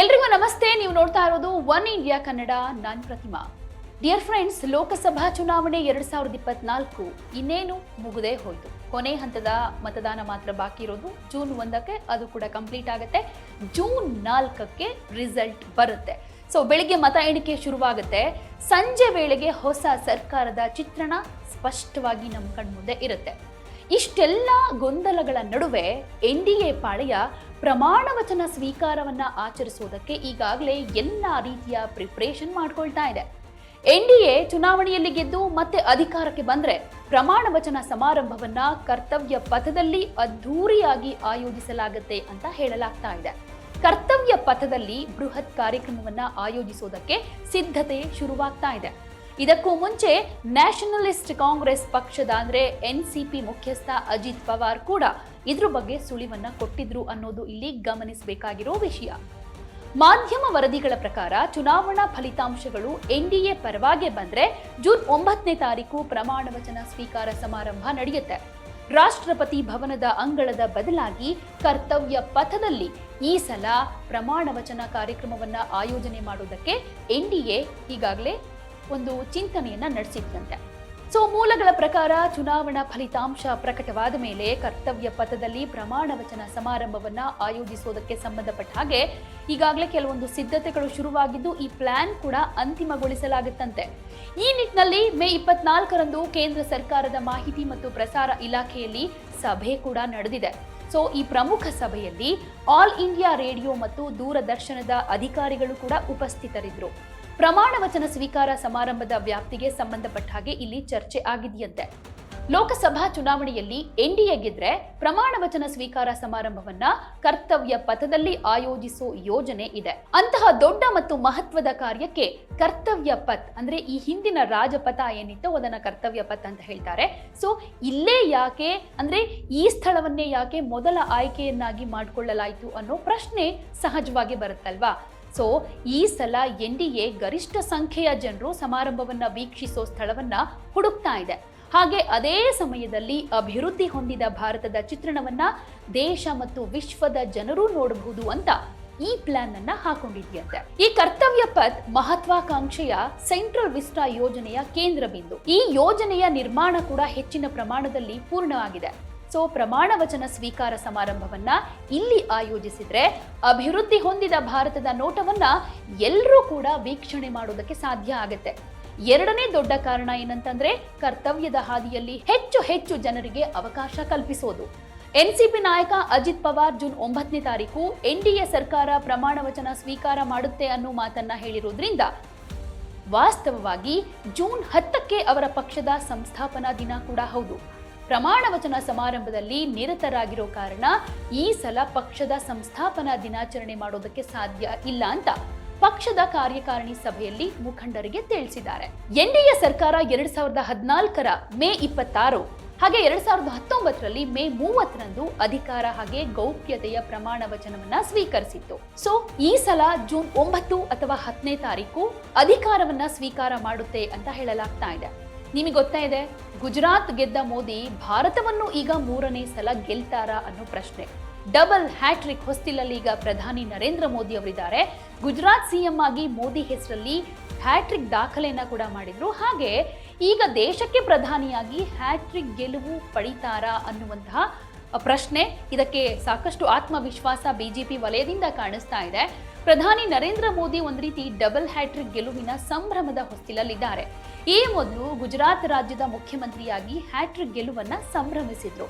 ಎಲ್ರಿಗೂ ನಮಸ್ತೆ. ನೀವು ನೋಡ್ತಾ ಇರೋದು ಒನ್ ಇಂಡಿಯಾ ಕನ್ನಡ. ನಾನ್ ಪ್ರತಿಮಾ. ಡಿಯರ್ ಫ್ರೆಂಡ್ಸ್ ಲೋಕಸಭಾ ಚುನಾವಣೆ ಎರಡ್ ಸಾವಿರದ ಇಪ್ಪತ್ನಾಲ್ಕು ಇನ್ನೇನು ಮುಗುದೇ ಹೋಯ್ತು. ಕೊನೆ ಹಂತದ ಮತದಾನ ಮಾತ್ರ ಬಾಕಿ ಇರೋದು ಜೂನ್ ಒಂದಕ್ಕೆ. ಅದು ಕೂಡ ಕಂಪ್ಲೀಟ್ ಆಗುತ್ತೆ. ಜೂನ್ ನಾಲ್ಕಕ್ಕೆ ರಿಸಲ್ಟ್ ಬರುತ್ತೆ. ಸೊ ಬೆಳಿಗ್ಗೆ ಮತ ಎಣಿಕೆ ಶುರುವಾಗುತ್ತೆ. ಸಂಜೆ ವೇಳೆಗೆ ಹೊಸ ಸರ್ಕಾರದ ಚಿತ್ರಣ ಸ್ಪಷ್ಟವಾಗಿ ನಮ್ಮ ಕಣ್ಮುಂದೆ ಇರುತ್ತೆ. ಇಷ್ಟೆಲ್ಲ ಗೊಂದಲಗಳ ನಡುವೆ ಎನ್ ಡಿ ಎ ಪಾಳೆಯ ಪ್ರಮಾಣ ವಚನ ಸ್ವೀಕಾರವನ್ನ ಆಚರಿಸುವುದಕ್ಕೆ ಈಗಾಗಲೇ ಎಲ್ಲ ರೀತಿಯ ಪ್ರಿಪ್ರೇಷನ್ ಮಾಡ್ಕೊಳ್ತಾ ಇದೆ. ಎನ್ ಡಿ ಎ ಚುನಾವಣೆಯಲ್ಲಿ ಗೆದ್ದು ಮತ್ತೆ ಅಧಿಕಾರಕ್ಕೆ ಬಂದ್ರೆ ಪ್ರಮಾಣ ವಚನ ಸಮಾರಂಭವನ್ನ ಕರ್ತವ್ಯ ಪಥದಲ್ಲಿ ಅದ್ಧೂರಿಯಾಗಿ ಆಯೋಜಿಸಲಾಗುತ್ತೆ ಅಂತ ಹೇಳಲಾಗ್ತಾ ಇದೆ. ಕರ್ತವ್ಯ ಪಥದಲ್ಲಿ ಬೃಹತ್ ಕಾರ್ಯಕ್ರಮವನ್ನ ಆಯೋಜಿಸೋದಕ್ಕೆ ಸಿದ್ಧತೆ ಶುರುವಾಗ್ತಾ ಇದೆ. ಇದಕ್ಕೂ ಮುಂಚೆ ನ್ಯಾಷನಲಿಸ್ಟ್ ಕಾಂಗ್ರೆಸ್ ಪಕ್ಷದ ಅಂದ್ರೆ ಎನ್ ಸಿ ಪಿ ಮುಖ್ಯಸ್ಥ ಅಜಿತ್ ಪವಾರ್ ಕೂಡ ಇದ್ರ ಬಗ್ಗೆ ಸುಳಿವನ್ನ ಕೊಟ್ಟಿದ್ರು ಅನ್ನೋದು ಇಲ್ಲಿ ಗಮನಿಸಬೇಕಾಗಿರೋ ವಿಷಯ. ಮಾಧ್ಯಮ ವರದಿಗಳ ಪ್ರಕಾರ ಚುನಾವಣಾ ಫಲಿತಾಂಶಗಳು ಎನ್ಡಿಎ ಪರವಾಗಿ ಬಂದ್ರೆ ಜೂನ್ ಒಂಬತ್ತನೇ ತಾರೀಕು ಪ್ರಮಾಣ ವಚನ ಸ್ವೀಕಾರ ಸಮಾರಂಭ ನಡೆಯುತ್ತೆ. ರಾಷ್ಟ್ರಪತಿ ಭವನದ ಅಂಗಳದ ಬದಲಾಗಿ ಕರ್ತವ್ಯ ಪಥದಲ್ಲಿ ಈ ಸಲ ಪ್ರಮಾಣ ವಚನ ಕಾರ್ಯಕ್ರಮವನ್ನ ಆಯೋಜನೆ ಮಾಡೋದಕ್ಕೆ ಎನ್ಡಿಎ ಈಗಾಗಲೇ ಒಂದು ಚಿಂತನೆಯನ್ನ ನಡೆಸಿದ್ದಂತೆ ಸೊ ಮೂಲಗಳ ಪ್ರಕಾರ ಚುನಾವಣಾ ಫಲಿತಾಂಶ ಪ್ರಕಟವಾದ ಮೇಲೆ ಕರ್ತವ್ಯ ಪಥದಲ್ಲಿ ಪ್ರಮಾಣ ವಚನ ಸಮಾರಂಭವನ್ನ ಆಯೋಜಿಸುವುದಕ್ಕೆ ಸಂಬಂಧಪಟ್ಟ ಹಾಗೆ ಈಗಾಗಲೇ ಕೆಲವೊಂದು ಸಿದ್ಧತೆಗಳು ಶುರುವಾಗಿದ್ದು, ಈ ಪ್ಲಾನ್ ಕೂಡ ಅಂತಿಮಗೊಳಿಸಲಾಗುತ್ತಂತೆ. ಈ ನಿಟ್ಟಿನಲ್ಲಿ ಮೇ ಇಪ್ಪತ್ನಾಲ್ಕರಂದು ಕೇಂದ್ರ ಸರ್ಕಾರದ ಮಾಹಿತಿ ಮತ್ತು ಪ್ರಸಾರ ಇಲಾಖೆಯಲ್ಲಿ ಸಭೆ ಕೂಡ ನಡೆದಿದೆ. ಸೊ ಈ ಪ್ರಮುಖ ಸಭೆಯಲ್ಲಿ ಆಲ್ ಇಂಡಿಯಾ ರೇಡಿಯೋ ಮತ್ತು ದೂರದರ್ಶನದ ಅಧಿಕಾರಿಗಳು ಕೂಡ ಉಪಸ್ಥಿತರಿದ್ದರು. ಪ್ರಮಾಣ ವಚನ ಸ್ವೀಕಾರ ಸಮಾರಂಭದ ವ್ಯಾಪ್ತಿಗೆ ಸಂಬಂಧಪಟ್ಟ ಹಾಗೆ ಇಲ್ಲಿ ಚರ್ಚೆ ಆಗಿದೆಯಂತೆ. ಲೋಕಸಭಾ ಚುನಾವಣೆಯಲ್ಲಿ ಎನ್ಡಿಎ ಗೆದ್ರೆ ಪ್ರಮಾಣ ವಚನ ಸ್ವೀಕಾರ ಸಮಾರಂಭವನ್ನ ಕರ್ತವ್ಯ ಪಥದಲ್ಲಿ ಆಯೋಜಿಸೋ ಯೋಜನೆ ಇದೆ. ಅಂತಹ ದೊಡ್ಡ ಮತ್ತು ಮಹತ್ವದ ಕಾರ್ಯಕ್ಕೆ ಕರ್ತವ್ಯ ಪಥ್ ಅಂದ್ರೆ ಈ ಹಿಂದಿನ ರಾಜಪಥ ಏನಿತ್ತು ಅದನ್ನ ಕರ್ತವ್ಯ ಪಥ್ ಅಂತ ಹೇಳ್ತಾರೆ. ಸೊ ಇಲ್ಲೇ ಯಾಕೆ ಅಂದ್ರೆ ಈ ಸ್ಥಳವನ್ನೇ ಯಾಕೆ ಮೊದಲ ಆಯ್ಕೆಯನ್ನಾಗಿ ಮಾಡಿಕೊಳ್ಳಲಾಯಿತು ಅನ್ನೋ ಪ್ರಶ್ನೆ ಸಹಜವಾಗಿ ಬರುತ್ತಲ್ವಾ? ಸೊ ಈ ಸಲ ಎನ್ ಡಿ ಎ ಗರಿಷ್ಠ ಸಂಖ್ಯೆಯ ಜನರು ಸಮಾರಂಭವನ್ನು ವೀಕ್ಷಿಸೋ ಸ್ಥಳವನ್ನ ಹುಡುಕ್ತಾ ಇದೆ. ಹಾಗೆ ಅದೇ ಸಮಯದಲ್ಲಿ ಅಭಿವೃದ್ಧಿ ಹೊಂದಿದ ಭಾರತದ ಚಿತ್ರಣವನ್ನ ದೇಶ ಮತ್ತು ವಿಶ್ವದ ಜನರು ನೋಡಬಹುದು ಅಂತ ಈ ಪ್ಲಾನ್ ಅನ್ನ ಹಾಕೊಂಡಿದ್ಯಂತೆ. ಈ ಕರ್ತವ್ಯ ಪಥ್ ಮಹತ್ವಾಕಾಂಕ್ಷೆಯ ಸೆಂಟ್ರಲ್ ವಿಸ್ಟಾ ಯೋಜನೆಯ ಕೇಂದ್ರ ಬಿಂದು. ಈ ಯೋಜನೆಯ ನಿರ್ಮಾಣ ಕೂಡ ಹೆಚ್ಚಿನ ಪ್ರಮಾಣದಲ್ಲಿ ಪೂರ್ಣವಾಗಿದೆ. ಸೊ ಪ್ರಮಾಣ ವಚನ ಸ್ವೀಕಾರ ಸಮಾರಂಭವನ್ನ ಇಲ್ಲಿ ಆಯೋಜಿಸಿದ್ರೆ ಅಭಿವೃದ್ಧಿ ಹೊಂದಿದ ಭಾರತದ ನೋಟವನ್ನ ಎಲ್ಲರೂ ಕೂಡ ವೀಕ್ಷಣೆ ಮಾಡೋದಕ್ಕೆ ಸಾಧ್ಯ ಆಗುತ್ತೆ. ಎರಡನೇ ದೊಡ್ಡ ಕಾರಣ ಏನಂತಂದ್ರೆ ಕರ್ತವ್ಯದ ಹಾದಿಯಲ್ಲಿ ಹೆಚ್ಚು ಹೆಚ್ಚು ಜನರಿಗೆ ಅವಕಾಶ ಕಲ್ಪಿಸೋದು. ಎನ್ಸಿಪಿ ನಾಯಕ ಅಜಿತ್ ಪವಾರ್ ಜೂನ್ ಒಂಬತ್ತನೇ ತಾರೀಕು ಎ ಸರ್ಕಾರ ಪ್ರಮಾಣ ವಚನ ಸ್ವೀಕಾರ ಮಾಡುತ್ತೆ ಅನ್ನೋ ಮಾತನ್ನ ಹೇಳಿರೋದ್ರಿಂದ ವಾಸ್ತವವಾಗಿ ಜೂನ್ ಹತ್ತಕ್ಕೆ ಅವರ ಪಕ್ಷದ ಸಂಸ್ಥಾಪನಾ ದಿನ ಕೂಡ ಹೌದು. ಪ್ರಮಾಣ ವಚನ ಸಮಾರಂಭದಲ್ಲಿ ನಿರತರಾಗಿರೋ ಕಾರಣ ಈ ಸಲ ಪಕ್ಷದ ಸಂಸ್ಥಾಪನಾ ದಿನಾಚರಣೆ ಮಾಡೋದಕ್ಕೆ ಸಾಧ್ಯ ಇಲ್ಲ ಅಂತ ಪಕ್ಷದ ಕಾರ್ಯಕಾರಿಣಿ ಸಭೆಯಲ್ಲಿ ಮುಖಂಡರಿಗೆ ತಿಳಿಸಿದ್ದಾರೆ. ಎನ್ಡಿಎ ಸರ್ಕಾರ ಎರಡ್ ಸಾವಿರದ ಹದಿನಾಲ್ಕರ ಮೇ ಇಪ್ಪತ್ತಾರು ಹಾಗೆ ಎರಡ್ ಸಾವಿರದ ಹತ್ತೊಂಬತ್ತರಲ್ಲಿ ಮೇ ಮೂವತ್ತರಂದು ಅಧಿಕಾರ ಹಾಗೆ ಗೌಪ್ಯತೆಯ ಪ್ರಮಾಣ ವಚನವನ್ನ ಸ್ವೀಕರಿಸಿತ್ತು. ಸೊ ಈ ಸಲ ಜೂನ್ ಒಂಬತ್ತು ಅಥವಾ ಹತ್ತನೇ ತಾರೀಕು ಅಧಿಕಾರವನ್ನ ಸ್ವೀಕಾರ ಮಾಡುತ್ತೆ ಅಂತ ಹೇಳಲಾಗ್ತಾ ಇದೆ. ನಿಮಗೆ ಗೊತ್ತಾ ಇದೆ, ಗುಜರಾತ್ ಗೆದ್ದ ಮೋದಿ ಭಾರತವನ್ನು ಈಗ ಮೂರನೇ ಸಲ ಗೆಲ್ತಾರಾ ಅನ್ನೋ ಪ್ರಶ್ನೆ. ಡಬಲ್ ಹ್ಯಾಟ್ರಿಕ್ ಹೊಸ್ತಿಲಲ್ಲಿ ಈಗ ಪ್ರಧಾನಿ ನರೇಂದ್ರ ಮೋದಿ ಅವರಿದ್ದಾರೆ. ಗುಜರಾತ್ ಸಿಎಂ ಆಗಿ ಮೋದಿ ಹೆಸರಲ್ಲಿ ಹ್ಯಾಟ್ರಿಕ್ ದಾಖಲೆಯನ್ನ ಕೂಡ ಮಾಡಿದ್ರು. ಹಾಗೆ ಈಗ ದೇಶಕ್ಕೆ ಪ್ರಧಾನಿಯಾಗಿ ಹ್ಯಾಟ್ರಿಕ್ ಗೆಲುವು ಪಡಿತಾರಾ ಅನ್ನುವಂತಹ ಪ್ರಶ್ನೆ ಇದಕ್ಕೆ ಸಾಕಷ್ಟು ಆತ್ಮವಿಶ್ವಾಸ ಬಿಜೆಪಿ ವಲಯದಿಂದ ಕಾಣಿಸ್ತಾ ಇದೆ. ಪ್ರಧಾನಿ ನರೇಂದ್ರ ಮೋದಿ ಒಂದು ರೀತಿ ಡಬಲ್ ಹ್ಯಾಟ್ರಿಕ್ ಗೆಲುವಿನ ಸಂಭ್ರಮದ ಹೊಸ್ತಿಲಲ್ಲಿದ್ದಾರೆ. ಈ ಮೊದಲು ಗುಜರಾತ್ ರಾಜ್ಯದ ಮುಖ್ಯಮಂತ್ರಿಯಾಗಿ ಹ್ಯಾಟ್ರಿಕ್ ಗೆಲುವನ್ನ ಸಂಭ್ರಮಿಸಿದ್ರು.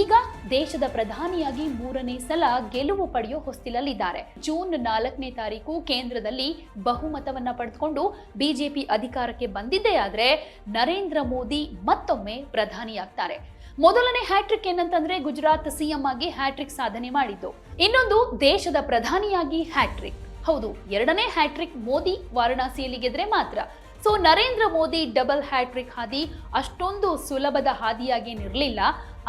ಈಗ ದೇಶದ ಪ್ರಧಾನಿಯಾಗಿ ಮೂರನೇ ಸಲ ಗೆಲುವು ಪಡೆಯೋ ಹೊಸ್ತಿಲಲ್ಲಿದ್ದಾರೆ. ಜೂನ್ ನಾಲ್ಕನೇ ತಾರೀಕು ಕೇಂದ್ರದಲ್ಲಿ ಬಹುಮತವನ್ನ ಪಡೆದುಕೊಂಡು ಬಿಜೆಪಿ ಅಧಿಕಾರಕ್ಕೆ ಬಂದಿದ್ದೇ ಆದ್ರೆ ನರೇಂದ್ರ ಮೋದಿ ಮತ್ತೊಮ್ಮೆ ಪ್ರಧಾನಿಯಾಗ್ತಾರೆ. ಮೊದಲನೇ ಹ್ಯಾಟ್ರಿಕ್ ಏನಂತಂದ್ರೆ ಗುಜರಾತ್ ಸಿಎಂ ಆಗಿ ಹ್ಯಾಟ್ರಿಕ್ ಸಾಧನೆ ಮಾಡಿದ್ದು. ಇನ್ನೊಂದು ದೇಶದ ಪ್ರಧಾನಿಯಾಗಿ ಹ್ಯಾಟ್ರಿಕ್. ಹೌದು, ಎರಡನೇ ಹ್ಯಾಟ್ರಿಕ್ ಮೋದಿ ವಾರಣಾಸಿಯಲ್ಲಿ ಗೆದ್ರೆ ಮಾತ್ರ. So Narendra Modi double hattrick ಹಾದಿ ಅಷ್ಟೊಂದು ಸುಲಭದ ಹಾದಿಯಾಗೇನಿರಲಿಲ್ಲ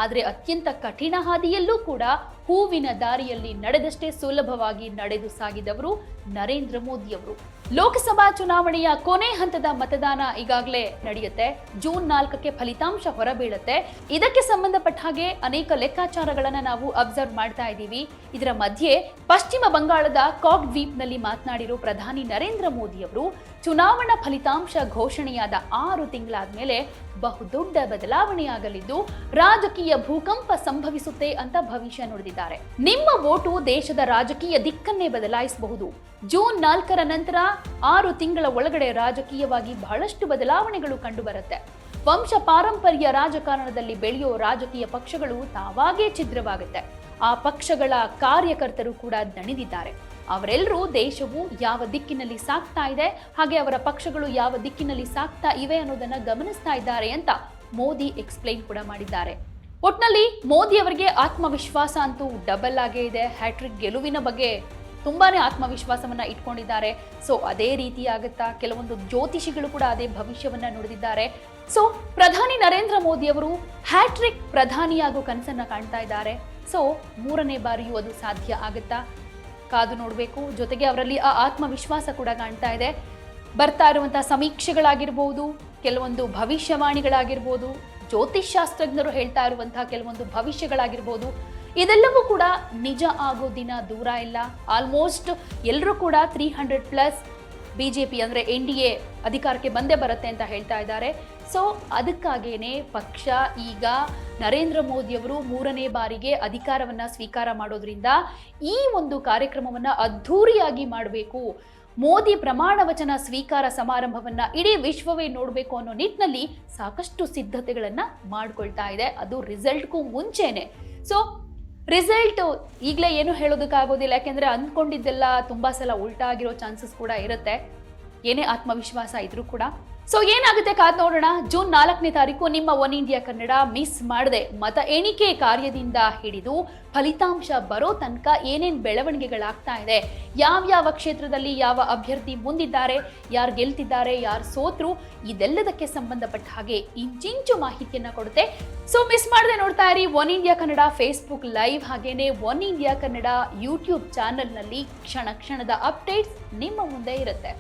ಆದರೆ ಅತ್ಯಂತ ಕಠಿಣ ಹಾದಿಯಲ್ಲೂ ಕೂಡ ಹೂವಿನ ದಾರಿಯಲ್ಲಿ ನಡೆದಷ್ಟೇ ಸುಲಭವಾಗಿ ನಡೆದು ಸಾಗಿದವರು ನರೇಂದ್ರ ಮೋದಿಯವರು. ಲೋಕಸಭಾ ಚುನಾವಣೆಯ ಕೊನೆ ಹಂತದ ಮತದಾನ ಈಗಾಗಲೇ ನಡೆಯುತ್ತೆ. ಜೂನ್ ನಾಲ್ಕಕ್ಕೆ ಫಲಿತಾಂಶ ಹೊರಬೀಳುತ್ತೆ. ಇದಕ್ಕೆ ಸಂಬಂಧಪಟ್ಟ ಹಾಗೆ ಅನೇಕ ಲೆಕ್ಕಾಚಾರಗಳನ್ನ ನಾವು ಅಬ್ಸರ್ವ್ ಮಾಡ್ತಾ ಇದ್ದೀವಿ. ಇದರ ಮಧ್ಯೆ ಪಶ್ಚಿಮ ಬಂಗಾಳದ ಕಾಕ್ ದ್ವೀಪ್ನಲ್ಲಿ ಮಾತನಾಡಿರೋ ಪ್ರಧಾನಿ ನರೇಂದ್ರ ಮೋದಿ ಅವರು ಚುನಾವಣಾ ಫಲಿತಾಂಶ ಘೋಷಣೆಯಾದ ಆರು ತಿಂಗಳಾದ್ಮೇಲೆ ಬಹುದೊಡ್ಡ ಬದಲಾವಣೆಯಾಗಲಿದ್ದು, ರಾಜಕೀಯ ಭೂಕಂಪ ಸಂಭವಿಸುತ್ತೆ ಅಂತ ಭವಿಷ್ಯ ನುಡಿದಿದ್ದಾರೆ. ನಿಮ್ಮ ವೋಟು ದೇಶದ ರಾಜಕೀಯ ದಿಕ್ಕನ್ನೇ ಬದಲಾಯಿಸಬಹುದು. ಜೂನ್ ನಾಲ್ಕರ ನಂತರ ಆರು ತಿಂಗಳ ಒಳಗಡೆ ರಾಜಕೀಯವಾಗಿ ಬಹಳಷ್ಟು ಬದಲಾವಣೆಗಳು ಕಂಡುಬರುತ್ತೆ. ವಂಶ ಪಾರಂಪರ್ಯ ರಾಜಕಾರಣದಲ್ಲಿ ಬೆಳೆಯೋ ರಾಜಕೀಯ ಪಕ್ಷಗಳು ತಾವಾಗೇ ಛಿದ್ರವಾಗುತ್ತೆ. ಆ ಪಕ್ಷಗಳ ಕಾರ್ಯಕರ್ತರು ಕೂಡ ದಣಿದಿದ್ದಾರೆ. ಅವರೆಲ್ಲರೂ ದೇಶವು ಯಾವ ದಿಕ್ಕಿನಲ್ಲಿ ಸಾಗ್ತಾ ಇದೆ, ಹಾಗೆ ಅವರ ಪಕ್ಷಗಳು ಯಾವ ದಿಕ್ಕಿನಲ್ಲಿ ಸಾಗ್ತಾ ಇವೆ ಅನ್ನೋದನ್ನ ಗಮನಿಸ್ತಾ ಇದ್ದಾರೆ ಅಂತ ಮೋದಿ ಎಕ್ಸ್ಪ್ಲೈನ್ ಕೂಡ ಮಾಡಿದ್ದಾರೆ. ಒಟ್ನಲ್ಲಿ ಮೋದಿ ಅವರಿಗೆ ಆತ್ಮವಿಶ್ವಾಸ ಅಂತೂ ಡಬಲ್ ಆಗೇ ಇದೆ. ಹ್ಯಾಟ್ರಿಕ್ ಗೆಲುವಿನ ಬಗ್ಗೆ ತುಂಬಾನೇ ಆತ್ಮವಿಶ್ವಾಸವನ್ನ ಇಟ್ಕೊಂಡಿದ್ದಾರೆ. ಸೊ ಅದೇ ರೀತಿ ಆಗುತ್ತಾ? ಕೆಲವೊಂದು ಜ್ಯೋತಿಷಿಗಳು ಕೂಡ ಅದೇ ಭವಿಷ್ಯವನ್ನ ನುಡಿದಿದ್ದಾರೆ. ಸೊ ಪ್ರಧಾನಿ ನರೇಂದ್ರ ಮೋದಿ ಅವರು ಹ್ಯಾಟ್ರಿಕ್ ಪ್ರಧಾನಿಯಾಗೋ ಕನಸನ್ನ ಕಾಣ್ತಾ ಇದ್ದಾರೆ. ಸೊ ಮೂರನೇ ಬಾರಿಯೂ ಅದು ಸಾಧ್ಯ ಆಗುತ್ತಾ? ಕಾದು ನೋಡಬೇಕು. ಜೊತೆಗೆ ಅವರಲ್ಲಿ ಆ ಆತ್ಮವಿಶ್ವಾಸ ಕೂಡ ಕಾಣ್ತಾ ಇದೆ. ಬರ್ತಾ ಇರುವಂತಹ ಸಮೀಕ್ಷೆಗಳಾಗಿರ್ಬೋದು, ಕೆಲವೊಂದು ಭವಿಷ್ಯವಾಣಿಗಳಾಗಿರ್ಬೋದು ಜ್ಯೋತಿಷ್ಶಾಸ್ತ್ರಜ್ಞರು ಹೇಳ್ತಾ ಇರುವಂತಹ ಕೆಲವೊಂದು ಭವಿಷ್ಯಗಳಾಗಿರ್ಬೋದು ಇದೆಲ್ಲವೂ ಕೂಡ ನಿಜ ಆಗೋ ದಿನ ದೂರ ಇಲ್ಲ. ಆಲ್ಮೋಸ್ಟ್ ಎಲ್ಲರೂ ಕೂಡ three hundred plus B J P ಅಂದರೆ ಎನ್ ಡಿ ಎ ಅಧಿಕಾರಕ್ಕೆ ಬಂದೇ ಬರುತ್ತೆ ಅಂತ ಹೇಳ್ತಾ ಇದ್ದಾರೆ. ಸೊ ಅದಕ್ಕಾಗೇನೆ ಪಕ್ಷ ಈಗ ನರೇಂದ್ರ ಮೋದಿಯವರು ಮೂರನೇ ಬಾರಿಗೆ ಅಧಿಕಾರವನ್ನು ಸ್ವೀಕಾರ ಮಾಡೋದ್ರಿಂದ ಈ ಒಂದು ಕಾರ್ಯಕ್ರಮವನ್ನು ಅದ್ಧೂರಿಯಾಗಿ ಮಾಡಬೇಕು. ಮೋದಿ ಪ್ರಮಾಣ ವಚನ ಸ್ವೀಕಾರ ಸಮಾರಂಭವನ್ನ ಇಡೀ ವಿಶ್ವವೇ ನೋಡಬೇಕು ಅನ್ನೋ ನಿಟ್ಟಿನಲ್ಲಿ ಸಾಕಷ್ಟು ಸಿದ್ಧತೆಗಳನ್ನ ಮಾಡ್ಕೊಳ್ತಾ ಇದೆ. ಅದು ರಿಸಲ್ಟ್ಗೂ ಮುಂಚೆನೆ. ಸೊ ರಿಸಲ್ಟ್ ಈಗಲೇ ಏನು ಹೇಳೋದಕ್ಕಾಗೋದಿಲ್ಲ, ಯಾಕೆಂದ್ರೆ ಅಂದ್ಕೊಂಡಿದ್ದೆಲ್ಲ ತುಂಬಾ ಸಲ ಉಲ್ಟಾ ಆಗಿರೋ ಚಾನ್ಸಸ್ ಕೂಡ ಇರುತ್ತೆ. ಏನೇ ಆತ್ಮವಿಶ್ವಾಸ ಇದ್ರೂ ಕೂಡ. ಸೊ ಏನಾಗುತ್ತೆ ಕಾದ್ ನೋಡೋಣ. ಜೂನ್ ನಾಲ್ಕನೇ ತಾರೀಕು ನಿಮ್ಮ ಒನ್ ಇಂಡಿಯಾ ಕನ್ನಡ ಮಿಸ್ ಮಾಡದೆ ಮತ ಎಣಿಕೆ ಕಾರ್ಯದಿಂದ ಹಿಡಿದು ಫಲಿತಾಂಶ ಬರೋ ತನಕ ಏನೇನು ಬೆಳವಣಿಗೆಗಳಾಗ್ತಾ ಇದೆ. ಯಾವ್ಯಾವ ಕ್ಷೇತ್ರದಲ್ಲಿ ಯಾವ ಅಭ್ಯರ್ಥಿ ಮುಂದಿದ್ದಾರೆ, ಯಾರು ಗೆಲ್ತಿದ್ದಾರೆ, ಯಾರು ಸೋತ್ರು, ಇದೆಲ್ಲದಕ್ಕೆ ಸಂಬಂಧಪಟ್ಟ ಹಾಗೆ ಇಂಚಿಂಚು ಮಾಹಿತಿಯನ್ನ ಕೊಡುತ್ತೆ. ಸೊ ಮಿಸ್ ಮಾಡದೆ ನೋಡ್ತಾ ಇರಿ one India Kannada Facebook live ಹಾಗೇನೆ ಒನ್ ಇಂಡಿಯಾ ಕನ್ನಡ ಯೂಟ್ಯೂಬ್ ಚಾನೆಲ್ನಲ್ಲಿ ಕ್ಷಣ ಕ್ಷಣದ ಅಪ್ಡೇಟ್ಸ್ ನಿಮ್ಮ ಮುಂದೆ ಇರುತ್ತೆ.